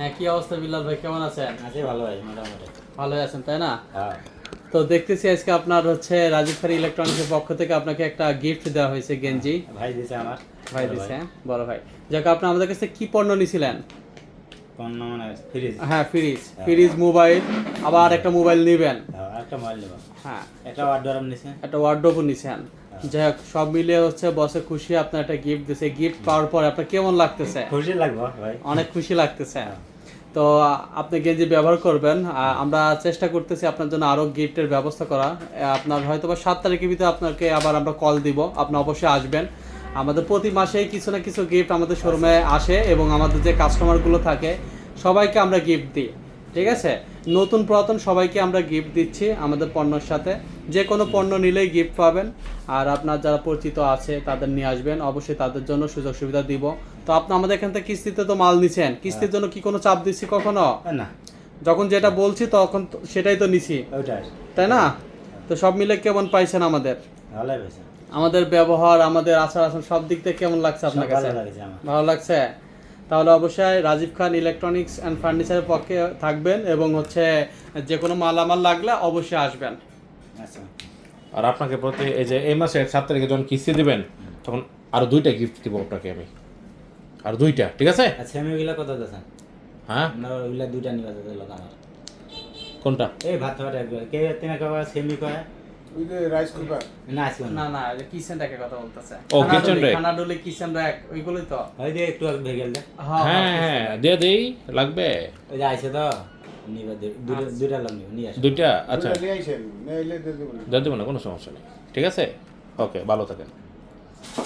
হ্যাঁ কি অবস্থা বিল্লাল ভাই? কেমন আছেন? আছি ভালো ভাই মোটামুটি। ভালোই আছেন তাই না? হ্যাঁ। তো দেখতেছি আজকে আপনার হচ্ছে রাজীব খারি ইলেকট্রনিক্সের পক্ষ থেকে আপনাকে একটা গিফট দেওয়া হয়েছে গেঞ্জি। ভাই দিছে আমার। ভাই দিছে হ্যাঁ? বড় ভাই। যাক আপনি আমাদের কাছে কি পণ্য নিছিলেন? কোন মানে ফ্রিজ হ্যাঁ ফ্রিজ ফ্রিজ মোবাইল আবার একটা মোবাইল নেবেন। হ্যাঁ একটা মোবাইল হ্যাঁ। একটা অর্ডার নিছে একটা ওয়ার্ড্রোবও নিছেন। যাই হোক সব মিলিয়ে হচ্ছে বসে খুশি আপনার একটা গিফট দিছে। গিফট পাওয়ার পর আপনার কেমন লাগতেছে? খুশি লাগবো ভাই। অনেক খুশি লাগতেছে। তো আপনি গেঞ্জি ব্যবহার করবেন আমরা চেষ্টা করতেছি আপনার জন্য আরও গিফটের ব্যবস্থা করা। আপনার হয়তো বা সাত তারিখের ভিতরে আপনাকে আবার আমরা কল দিব। আপনি অবশ্যই আসবেন। আমাদের প্রতি মাসেই কিছু না কিছু গিফট আমাদের শোরুমে আসে এবং আমাদের যে কাস্টমারগুলো থাকে, সবাইকে আমরা গিফট দিই। ঠিক আছে? নতুন পুরাতন সবাইকে আমরা গিফট দিচ্ছি আমাদের পণ্যের সাথে। যে কোনো পণ্য নিলেই গিফট পাবেন। আর আপনার যারা পরিচিত আছে তাদের নিয়ে আসবেন। অবশ্যই তাদের জন্য সুযোগ সুবিধা দিব। তো আপনি আমাদের এখান থেকে কিস্তিতে তো মাল নিছেন। কিস্তির জন্য কি কোনো চাপ দিচ্ছি কখনো? না যখন যেটা বলছি তখন সেটাই তো নিছি। তাই না? তো সব মিলে কেমন পাইছেন আমাদের? আমাদের ব্যবহার আমাদের আচার আচরণ সব দিক থেকে কেমন লাগছে আপনার কাছে ভালো লাগছে আমার। ভালো লাগছে? তাহলে অবশ্যই রাজীব খান ইলেকট্রনিক্স অ্যান্ড ফার্নিচারের পক্ষে থাকবেন এবং হচ্ছে যে কোনো মালামাল লাগলে অবশ্যই আসবেন। আচ্ছা। আর আপনাকে প্রতি এই যে এই মাসের সাত তারিখে যখন কিস্তি দিবেন তখন আরও দুইটা গিফট দিব আপনাকে আমি। আর দুইটা ঠিক আছে? আচ্ছা আমি ওইগুলা কত দিয়েছেন হ্যাঁ? আমরা ওইগুলা দুইটা নিবা দিতে লোক আমার কোনটা? এই ভাত ভাত কে তিনা কবা সেমি কয়? ওই যে রাইস কুকার না না। না না কিচেন র্যাকের কথা বলতেছে। ও, kitchen rack। খানাডুলি কিচেন র্যাক ওইগুলোই তো। ওই যে একটু ভেগেল দে। হ্যাঁ হ্যাঁ দে দেই লাগবে। ওই যে আইছে তো দুইটা দুইটা নিয়ে আসো। দুইটা? আচ্ছা। নিয়ে আইসেন নিয়ে এলে দিয়ে দেবো না কোনো সমস্যা নেই। ঠিক আছে? ওকে ভালো থাকেন।